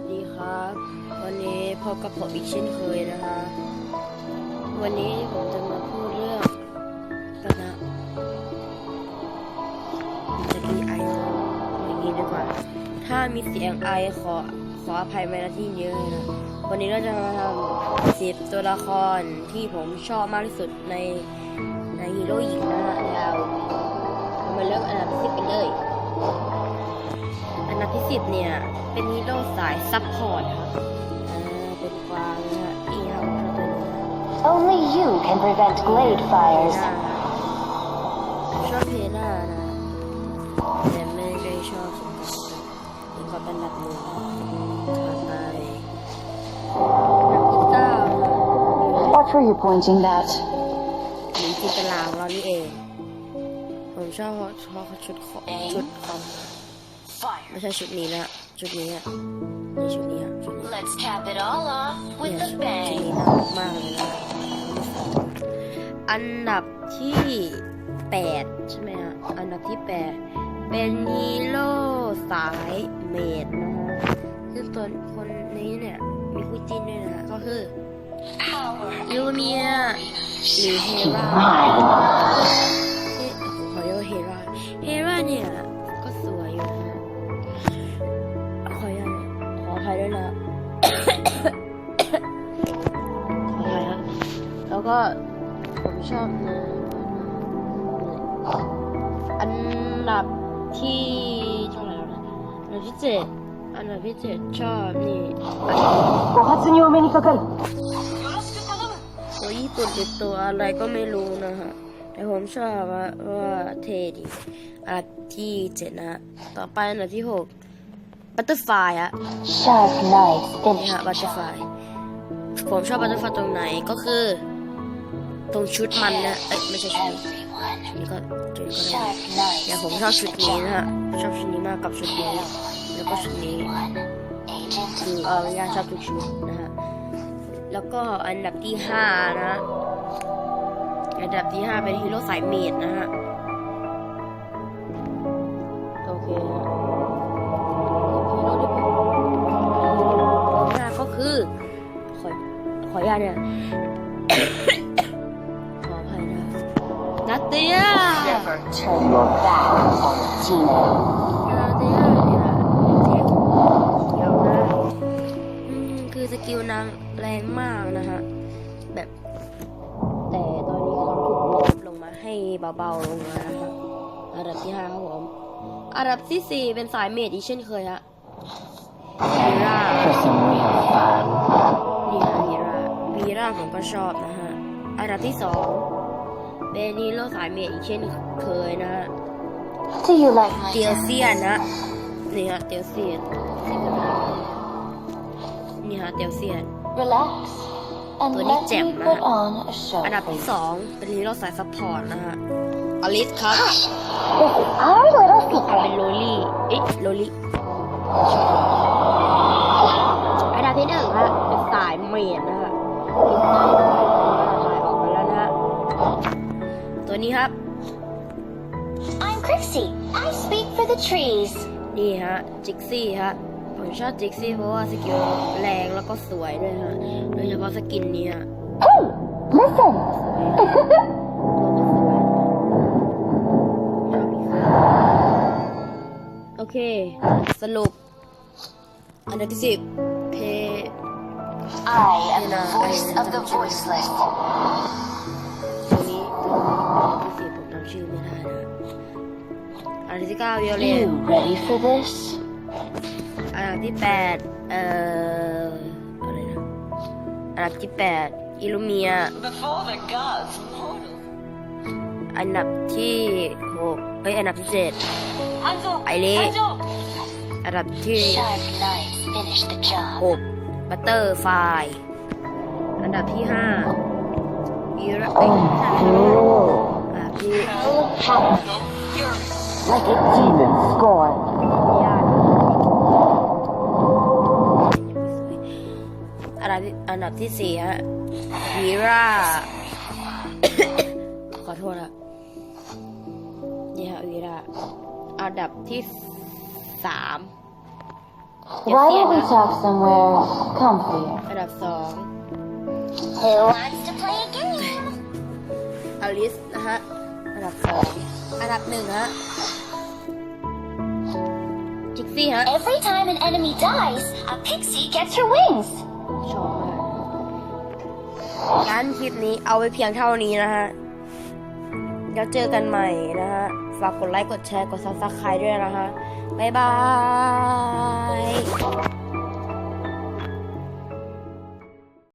สดีครับ วันนี้พบกับผมอีกเช่นเคยนะคะ วันนี้ผมจะมาพูดเรื่องปะนะจะกีไออย่างนี้ดีกว่า ถ้ามีเสียงไอขอขออภัยไว้ณที่นี้เลยนะ วันนี้เราจะมาทำสิบตัวละครที่ผมชอบมากที่สุดในในฮีโร่หญิงนะฮะแล้วเรามาเริ่มอันดับสิบกันเลย อันดับที่สิบเนี่ย เป็นฮีโร่สายซับพอร์ตครับอ่าเป็นกวางนะฮะนี่ครับตัวนี้นะ Only you can prevent glade fires. ชอบเพน่านะ แต่ไม่ได้ชอบสุดนี่ก็เป็นอันดับหนึ่งถัดไปอันดับที่เก้านะ Watch where you're pointing that. หรือจินตลาของเรานี่เอง ผมชอบเพราะเขาชุดของชุดของ ไม่ใช่ชุดนี้นะชุดนี้อะนี่ชุดนี้อะชุดนี้ Let's cap it all off เนี่ย with ชุ a ดนี้ bang. น่ารักมากเลยนะอันดับที่แปดใช่ไหมฮะอันดับที่แปดเป็นฮีโร่สายเมดนะฮะซึ่งตัวคนนี้เนี่ยมีคู่จิ้นด้วยนะฮะก็คือยูเมียหรือเฮราเก็ผมชอบนะอันดับที่เท่าไหร่นะอันดับที่เจ็ดอันดับที่เจ็ดชอบนี่ตัวฮัตสึโอเมนิกากัตัวญี่ปุ่นติดตัวอะไรก็ไม่รู้นะฮะแต่ผมชอบว่าว่าเท่ดีอันดับที่เจ็ดนะต่อไปอันดับที่หกบัตเตอร์ไฟอะ Sharp knife นฮะบัตเตอร์ไฟผมชอบบัตเตอร์ไฟตรงไหนก็คือ ตรงชุดมันนะเอ้ยไม่ใช่ชุดนี้ Everyone. นี่ก็ตัวนี้ก็ได้แต่ผมชอบชุดนี้นะฮะชอบชุดนี้มากกับชุดนี้แล้วก็ชุดนี้คือเออยังชอบทุกชุดนะฮะแล้วก็อันดับที่ห้านะฮะอันดับที่ห้าเป็นฮีโร่สายเมดนะฮะโอเคฮะฮีโร่ที่ผมห้าก็คือขอขออนุญาตเนี่ย Never turn your back on Tina. นาเตียเนี่ยเจ็บเดี๋ยวนะอืมคือสกิลนางแรงมากนะฮะ แบบ แต่ตอนนี้เขาถูกลดลงมาให้เบาๆลงมานะฮะอันดับที่ห้าครับผมอันดับที่สี่เป็นสายเมดอีกเช่นเคยฮะวีราวีราวีราผมก็ชอบนะฮะอันดับที่สอง เป็นฮีโร่สายเมดอีกเช่นเคยนะฮะ Do you like my เตียวเซียนนะนี่ฮะเตียวเซียนนี่ฮะเตียวเซียน Relax and Tôi đi let chẹp me mà. put on a show อันดับ for ที่ you. สองเป็นฮีโร่สายซัพพอร์ตนะฮะอลิสครับ This is our little เป็น secret. โลลี่เอ๊ะโลลี่อันดับที่หนึ่งฮะเป็นสายเมดนะฮะ ตัวนี้ครับ I'm Crixie. I speak for the trees. นี่ฮะจิกซี่ฮะผมชอบจิกซี่เพราะว่าสกิลแรงแล้วก็สวยด้วยฮะโดยเฉพาะสกินนี้ฮะ Hey, listen. โอเค สรุป อันดับที่สิบเพ I am the voice of the voiceless. อันดับที่เก้าวิโอเลน You ready for this? อันดับที่แปดเอ่ออะไรนะอันดับที่แปดอิลูเมีย Before the gods mortal. อันดับที่หกเอ้ยอันดับที่เจ็ด Hands up! ไอเล่ Hands up! อันดับที่ Sharp knives finish the job. หกบัตเตอร์ไฟอันดับที่ห้าอีระเอ้ยไม่ใช่ไม่ใช่อันดับที่ Like a demon scorn. ญาติอันดับที่อันดับที่สี่ฮะวีราขอโทษอะนี่ฮะวีราอันดับที่สาม Why don't we talk somewhere comfy? อันดับสอง Who wants to play a game? อลิสนะฮะ อันดับสอง อันดับหนึ่งฮะ จิกซี่ฮะ Every time an enemy dies, a pixie gets her wings. ชอบมากงั้นคลิปนี้เอาไว้เพียงเท่านี้นะฮะ แล้วเจอกันใหม่นะฮะ ฝากกดไลค์ กดแชร์ กดซับสไครต์ด้วยนะฮะ บ๊ายบาย